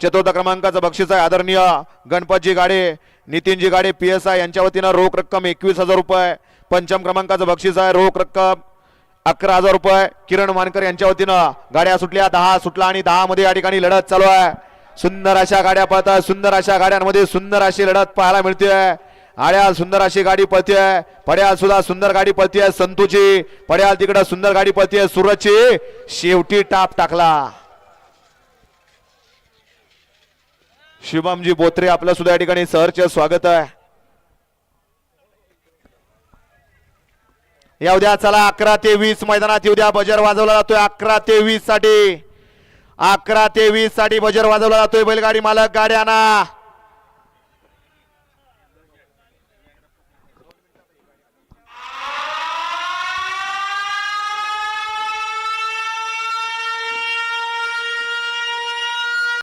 चतुर्थ क्रमांकाचं बक्षीस आहे. आदरणीय Ganpatji Gade Nitinji Gade P S I यांच्या वतीनं रोख रक्कम एकवीस हजार रुपये. पंचम क्रमांकाचं बक्षीस आहे. रोख रक्कम अकरा हजार रुपये. किरण मानकर यांच्या वतीनं गाड्या सुटल्या. दहा सुटला आणि दहा मध्ये या ठिकाणी लढत चालू आहे. सुंदर अशा गाड्या पळतात. सुंदर अशा गाड्यांमध्ये सुंदर अशी लढत पाहायला मिळते आड्याल सुंदर अशी गाडी पळतीये. पड्याल सुद्धा सुंदर गाडी पळतीये. संतूची पड्याल तिकडं सुंदर गाडी पळतीये. सूरजची शेवटी टाप टाकला. शुभमजी बोत्रे आपलं सुद्धा या ठिकाणी सहर्ष स्वागत आहे. या उद्या चला अकरा ते वीस मैदानात उद्या बजर वाजवला जातोय अकरा ते वीससाठी. अकरा ते वीससाठी बजर वाजवला जातोय बैलगाडी मालक गाड्यांना.